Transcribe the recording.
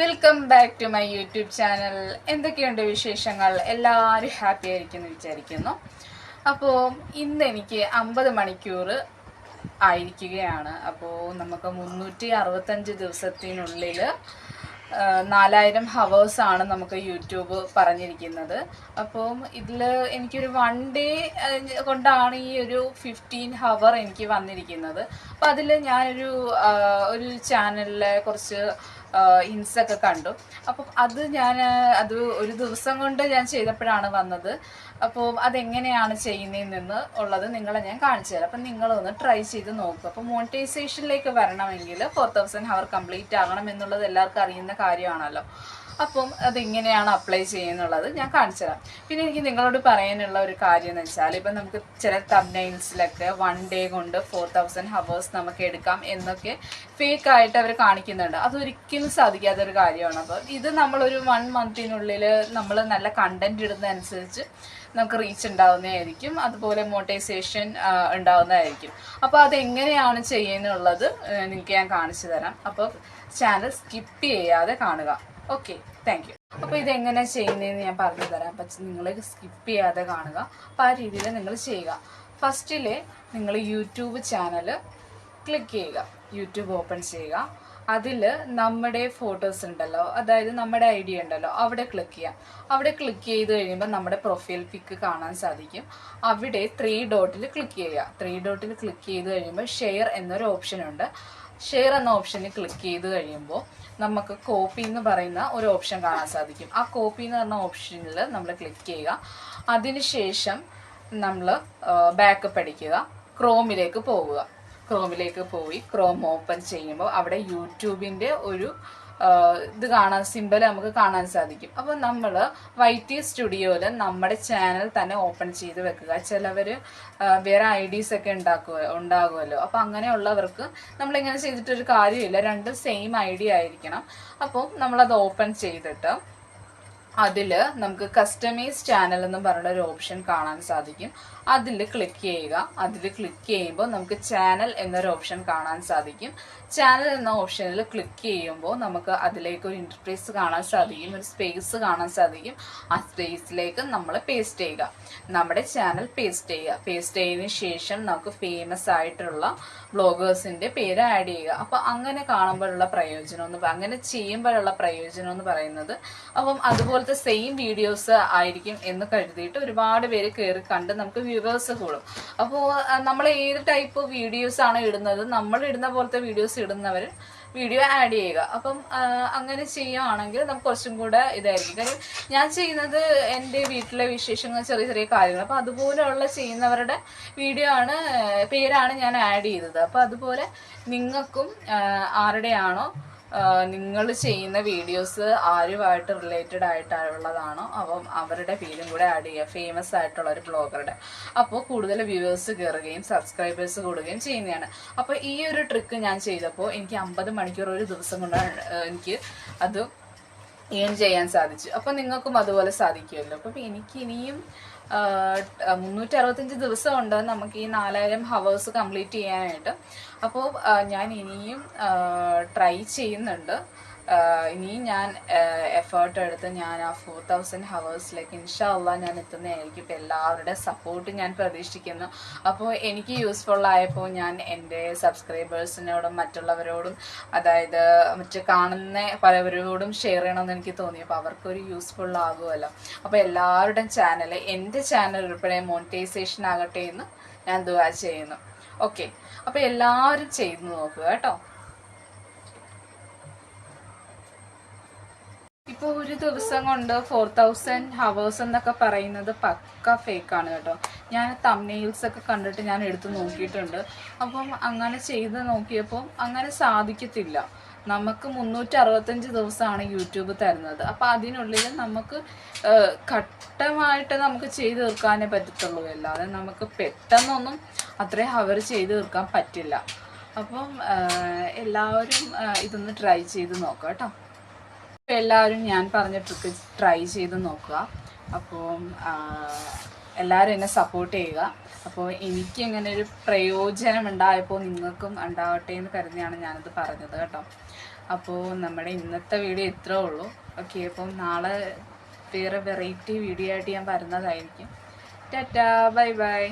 Welcome back to my YouTube channel എന്തൊക്കെയുണ്ട് വിശേഷങ്ങൾ? എല്ലാവരും ഹാപ്പി ആയിരിക്കുന്നു വിചാരിക്കുന്നു. അപ്പോൾ ഇന്ന് എനിക്ക് അമ്പത് മണിക്കൂർ ആയിരിക്കുകയാണ്. അപ്പോൾ നമുക്ക് മുന്നൂറ്റി അറുപത്തഞ്ച് ദിവസത്തിനുള്ളിൽ നാലായിരം ഹവേഴ്സ് ആണ് നമുക്ക് യൂട്യൂബ് പറഞ്ഞിരിക്കുന്നത്. അപ്പം ഇതിൽ എനിക്കൊരു വൺ ഡേ കൊണ്ടാണ് ഈ ഒരു ഫിഫ്റ്റീൻ ഹവർ എനിക്ക് വന്നിരിക്കുന്നത്. അപ്പം അതിൽ ഞാനൊരു ഒരു ചാനലിലെ കുറച്ച് ഹിൻസ് ഒക്കെ കണ്ടു. അപ്പം അത് ഞാൻ അത് ഒരു ദിവസം കൊണ്ട് ഞാൻ ചെയ്തപ്പോഴാണ് വന്നത്. അപ്പോൾ അതെങ്ങനെയാണ് ചെയ്യുന്നതെന്ന് ഉള്ളത് നിങ്ങളെ ഞാൻ കാണിച്ചു തരാം. അപ്പം നിങ്ങളൊന്ന് ട്രൈ ചെയ്ത് നോക്കുക അപ്പോൾ മോണിറ്റൈസേഷനിലേക്ക് വരണമെങ്കിൽ ഫോർ തൗസൻഡ് ഹവർ കംപ്ലീറ്റ് ആകണം എന്നുള്ളത് എല്ലാവർക്കും അറിയുന്ന കാര്യമാണല്ലോ. അപ്പം അതെങ്ങനെയാണ് അപ്ലൈ ചെയ്യുന്നുള്ളത് ഞാൻ കാണിച്ചു തരാം. പിന്നെ എനിക്ക് നിങ്ങളോട് പറയാനുള്ള ഒരു കാര്യം എന്ന് വെച്ചാൽ ഇപ്പം നമുക്ക് ചില തബ്നൈൽസിലൊക്കെ വൺ ഡേ കൊണ്ട് ഫോർ തൗസൻഡ് ഹവേഴ്സ് നമുക്ക് എടുക്കാം എന്നൊക്കെ ഫേക്ക് ആയിട്ട് അവർ കാണിക്കുന്നുണ്ട്. അതൊരിക്കലും സാധിക്കാത്ത ഒരു കാര്യമാണ്. അപ്പോൾ ഇത് നമ്മളൊരു വൺ മന്തിനുള്ളിൽ നമ്മൾ നല്ല കണ്ടന്റ് ഇടുന്നതനുസരിച്ച് നമുക്ക് റീച്ച് ഉണ്ടാവുന്നതായിരിക്കും. അതുപോലെ മോട്ടൈസേഷൻ ഉണ്ടാവുന്നതായിരിക്കും. അപ്പോൾ അതെങ്ങനെയാണ് ചെയ്യുന്നുള്ളത് നിങ്ങൾക്ക് ഞാൻ കാണിച്ചു തരാം. അപ്പോൾ ചാനൽ സ്കിപ്പ് ചെയ്യാതെ കാണുക. ഓക്കെ താങ്ക് യു അപ്പോൾ ഇതെങ്ങനെ ചെയ്യുന്നതെന്ന് ഞാൻ പറഞ്ഞു തരാം. പക്ഷെ നിങ്ങൾ സ്കിപ്പ് ചെയ്യാതെ കാണുക. അപ്പോൾ ആ രീതിയിൽ നിങ്ങൾ ചെയ്യുക. ഫസ്റ്റിൽ നിങ്ങൾ യൂട്യൂബ് ചാനൽ ക്ലിക്ക് ചെയ്യുക. യൂട്യൂബ് ഓപ്പൺ ചെയ്യുക. അതിൽ നമ്മുടെ ഫോട്ടോസ് ഉണ്ടല്ലോ അതായത് നമ്മുടെ ഐ ഡി ഉണ്ടല്ലോ അവിടെ ക്ലിക്ക് ചെയ്യാം. അവിടെ ക്ലിക്ക് ചെയ്ത് കഴിയുമ്പോൾ നമ്മുടെ പ്രൊഫൈൽ പിക്ക് കാണാൻ സാധിക്കും. അവിടെ ത്രീ ഡോട്ടിൽ ക്ലിക്ക് ചെയ്യുക. ത്രീ ഡോട്ടിൽ ക്ലിക്ക് ചെയ്ത് കഴിയുമ്പോൾ ഷെയർ എന്നൊരു ഓപ്ഷൻ ഉണ്ട്. ഷെയർ എന്ന ഓപ്ഷനിൽ ക്ലിക്ക് ചെയ്ത് കഴിയുമ്പോൾ നമുക്ക് കോപ്പി എന്ന് പറയുന്ന ഒരു ഓപ്ഷൻ കാണാൻ സാധിക്കും. ആ കോപ്പി എന്ന് പറഞ്ഞ ഓപ്ഷനിൽ നമ്മൾ ക്ലിക്ക് ചെയ്യുക. അതിനുശേഷം നമ്മൾ ബാക്കപ്പ് അടിക്കുക. ക്രോമിലേക്ക് പോവുക. ക്രോമിലേക്ക് പോയി ക്രോം ഓപ്പൺ ചെയ്യുമ്പോൾ അവിടെ യൂട്യൂബിന്റെ ഒരു ഇത് കാണാൻ സിമ്പിൾ നമുക്ക് കാണാൻ സാധിക്കും. അപ്പോൾ നമ്മൾ വൈറ്റി സ്റ്റുഡിയോയിൽ നമ്മുടെ ചാനൽ തന്നെ ഓപ്പൺ ചെയ്ത് വെക്കുക. ചിലവർ വേറെ ഐ ഡീസ് ഒക്കെ ഉണ്ടാക്കുക ഉണ്ടാകുമല്ലോ. അപ്പോൾ അങ്ങനെയുള്ളവർക്ക് നമ്മളിങ്ങനെ ചെയ്തിട്ടൊരു കാര്യമില്ല. രണ്ടും സെയിം ഐ ഡി ആയിരിക്കണം. അപ്പോൾ നമ്മളത് ഓപ്പൺ ചെയ്തിട്ട് അതിൽ നമുക്ക് കസ്റ്റമൈസ് ചാനൽ എന്ന് പറയുന്ന ഒരു ഓപ്ഷൻ കാണാൻ സാധിക്കും. അതിൽ ക്ലിക്ക് ചെയ്യുക. അതിൽ ക്ലിക്ക് ചെയ്യുമ്പോൾ നമുക്ക് ചാനൽ എന്നൊരു ഓപ്ഷൻ കാണാൻ സാധിക്കും. ചാനൽ എന്ന ഓപ്ഷനിൽ ക്ലിക്ക് ചെയ്യുമ്പോൾ നമുക്ക് അതിലേക്ക് ഒരു ഇന്റർഫേസ് കാണാൻ സാധിക്കും. ഒരു സ്പേസ് കാണാൻ സാധിക്കും. ആ സ്പേസിലേക്ക് നമ്മൾ പേസ്റ്റ് ചെയ്യുക. നമ്മുടെ ചാനൽ പേസ്റ്റ് ചെയ്യുക. പേസ്റ്റ് ചെയ്തതിന് ശേഷം നമുക്ക് ഫേമസ് ആയിട്ടുള്ള ബ്ലോഗേഴ്സിന്റെ പേര് ആഡ് ചെയ്യുക. അപ്പോൾ അങ്ങനെ കാണുമ്പോഴുള്ള പ്രയോജനം എന്ന് അങ്ങനെ ചെയ്യുമ്പോഴുള്ള പ്രയോജനം എന്ന് പറയുന്നത് അപ്പം അതുപോലത്തെ സെയിം വീഡിയോസ് ആയിരിക്കും എന്ന് കരുതിയിട്ട് ഒരുപാട് പേര് കയറി കണ്ട് നമുക്ക് വ്യൂവേഴ്സ് കൂടും. അപ്പോൾ നമ്മൾ ഏത് ടൈപ്പ് വീഡിയോസ് ആണ് ഇടുന്നത്? നമ്മൾ ഇടുന്ന പോലത്തെ വീഡിയോസ് ഇടുന്നവർ വീഡിയോ ആഡ് ചെയ്യുക. അപ്പം അങ്ങനെ ചെയ്യുകയാണെങ്കിൽ നമുക്ക് കുറച്ചും കൂടെ ഇതായിരിക്കും. കാര്യം ഞാൻ ചെയ്യുന്നത് എന്റെ വീട്ടിലെ വിശേഷങ്ങൾ ചെറിയ ചെറിയ കാര്യങ്ങൾ. അപ്പം അതുപോലെയുള്ള ചെയ്യുന്നവരുടെ വീഡിയോ ആണ് പേരാണ് ഞാൻ ആഡ് ചെയ്തത്. അപ്പം അതുപോലെ നിങ്ങൾക്കും ആരുടെയാണോ നിങ്ങൾ ചെയ്യുന്ന വീഡിയോസ് ആരുമായിട്ട് റിലേറ്റഡ് ആയിട്ടുള്ളതാണോ അപ്പം അവരുടെ പേരും കൂടെ ആഡ് ചെയ്യുക. ഫേമസ് ആയിട്ടുള്ള ഒരു ബ്ലോഗറുടെ അപ്പോൾ കൂടുതൽ വ്യൂവേഴ്സ് കയറുകയും സബ്സ്ക്രൈബേഴ്സ് കൂടുകയും ചെയ്യുന്നതാണ്. അപ്പോൾ ഈ ഒരു ട്രിക്ക് ഞാൻ ചെയ്തപ്പോൾ എനിക്ക് അമ്പത് മണിക്കൂർ ഒരു ദിവസം കൊണ്ടാണ് എനിക്ക് അത് ഏൺ ചെയ്യാൻ സാധിച്ചു. അപ്പോൾ നിങ്ങൾക്കും അതുപോലെ സാധിക്കുമല്ലോ. അപ്പം എനിക്ക് ഇനിയും മുന്നൂറ്റി അറുപത്തഞ്ച് ദിവസം ഉണ്ട് നമുക്ക് ഈ നാലായിരം ഹവേഴ്സ് കംപ്ലീറ്റ് ചെയ്യാനായിട്ട്. അപ്പോൾ ഞാൻ ഇനിയും ട്രൈ ചെയ്യുന്നുണ്ട്. ഇനിയും ഞാൻ എഫേർട്ട് എടുത്ത് ഞാൻ ആ ഫോർ തൗസൻഡ് ഹവേഴ്സിലേക്ക് ഇൻഷാല്ല ഞാൻ എത്തുന്നതായിരിക്കും. ഇപ്പം എല്ലാവരുടെ സപ്പോർട്ട് ഞാൻ പ്രതീക്ഷിക്കുന്നു. അപ്പോൾ എനിക്ക് യൂസ്ഫുൾ ആയപ്പോൾ ഞാൻ എന്റെ സബ്സ്ക്രൈബേഴ്സിനോടും മറ്റുള്ളവരോടും അതായത് മറ്റ് കാണുന്ന പലവരോടും ഷെയർ ചെയ്യണമെന്ന് എനിക്ക് തോന്നി. അപ്പോൾ അവർക്കൊരു യൂസ്ഫുൾ ആകുമല്ലോ. അപ്പോൾ എല്ലാവരുടെയും ചാനൽ എന്റെ ചാനൽ ഉൾപ്പെടെ മോണിറ്റൈസേഷൻ ആകട്ടെ എന്ന് ഞാൻ ദുവാ ചെയ്യുന്നു. ഓക്കെ അപ്പോൾ എല്ലാവരും ചെയ്തു നോക്കുക കേട്ടോ. ഇപ്പോൾ ഒരു ദിവസം കൊണ്ട് ഫോർ തൗസൻഡ് ഹവേഴ്സ് എന്നൊക്കെ പറയുന്നത് പക്ക ഫേക്ക് ആണ് കേട്ടോ. ഞാൻ തമ്നെയിൽസ് ഒക്കെ കണ്ടിട്ട് ഞാൻ എടുത്ത് നോക്കിയിട്ടുണ്ട്. അപ്പം അങ്ങനെ ചെയ്ത് നോക്കിയപ്പോൾ അങ്ങനെ സാധിക്കത്തില്ല. നമുക്ക് മുന്നൂറ്റി അറുപത്തഞ്ച് ദിവസമാണ് യൂട്യൂബ് തരുന്നത്. അപ്പോൾ അതിനുള്ളിൽ നമുക്ക് ഘട്ടമായിട്ട് നമുക്ക് ചെയ്ത് തീർക്കാനേ പറ്റത്തുള്ളൂ. അല്ലാതെ നമുക്ക് പെട്ടെന്നൊന്നും അത്രയും ഹവർ ചെയ്ത് തീർക്കാൻ പറ്റില്ല. അപ്പം എല്ലാവരും ഇതൊന്ന് ട്രൈ ചെയ്ത് നോക്കാം കേട്ടോ. എല്ലാവരും ഞാൻ പറഞ്ഞ ട്രിക്ക് ട്രൈ ചെയ്ത് നോക്കുക. അപ്പോൾ എല്ലാവരും എന്നെ സപ്പോർട്ട് ചെയ്യുക. അപ്പോൾ എനിക്ക് ഇങ്ങനെ ഒരു പ്രയോജനം ഉണ്ടായപ്പോൾ നിങ്ങൾക്കും ഉണ്ടാവട്ടെ എന്ന് കരുതിയാണ് ഞാനത് പറഞ്ഞത് കേട്ടോ. അപ്പോൾ നമ്മുടെ ഇന്നത്തെ വീഡിയോ ഇത്രേ ഉള്ളൂ. ഓക്കെ അപ്പം നാളെ വേറെ വെറൈറ്റി വീഡിയോ ആയിട്ട് ഞാൻ വരുന്നതായിരിക്കും. Tata bye bye